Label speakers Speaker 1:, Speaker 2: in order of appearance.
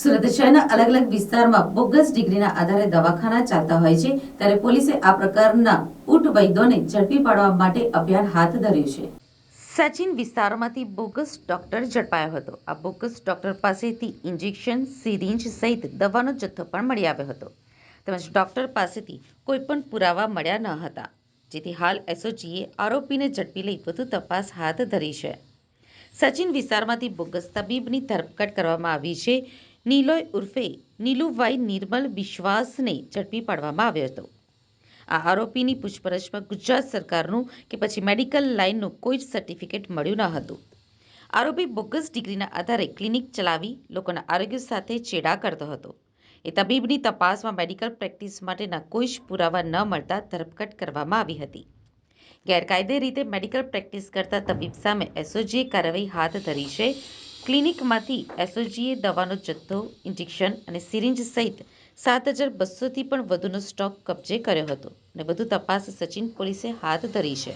Speaker 1: સુરત શહેરના અલગ અલગ વિસ્તારમાં બોગસ ડિગ્રીના આધારે દવાખાના ચાલતા હોય છે, ત્યારે પોલીસે આ પ્રકારના ઊંટ વૈદોને ઝડપી પાડવા માટે અભિયાન હાથ ધર્યું છે. સચિન વિસ્તારમાંથી બોગસ ડોક્ટર ઝડપાયો હતો. આ બોગસ ડોક્ટર પાસેથી ઇન્જેક્શન, સિરિંજ સહિત દવાનો જથ્થો પણ મળી આવ્યો હતો. તેમજ ડોક્ટર પાસેથી કોઈ પણ પુરાવા મળ્યા ન હતા. જેથી હાલ એસઓજીએ આરોપીને ઝડપી લઈ વધુ તપાસ હાથ ધરી છે. સચિન વિસ્તારમાંથી બોગસ તબીબની ધરપકડ કરવામાં આવી છે. નીલોય ઉર્ફે નીલુભાઈ નિર્મલ વિશ્વાસને ઝડપી પાડવામાં આવ્યો હતો. આ આરોપીની પૂછપરછમાં ગુજરાત સરકારનું કે પછી મેડિકલ લાઇનનું કોઈ જ સર્ટિફિકેટ મળ્યું ન હતું. આરોપી બોગસ ડિગ્રીના આધારે ક્લિનિક ચલાવી લોકોના આરોગ્ય સાથે ચેડા કરતો હતો. એ તબીબની તપાસમાં મેડિકલ પ્રેક્ટિસ માટેના કોઈ જ પુરાવા ન મળતા ધરપકડ કરવામાં આવી હતી. ગેરકાયદે રીતે મેડિકલ પ્રેક્ટિસ કરતા તબીબ સામે એસઓજીએ કાર્યવાહી હાથ ધરી છે ક્લિનિકમાંથી એસઓજીએ દવાનો જથ્થો, ઇન્જેક્શન અને સિરિંજ સહિત સાત હજાર બસોથી પણ વધુનો સ્ટોક કબજે કર્યો હતો અને વધુ તપાસ સચિન પોલીસે હાથ ધરી છે.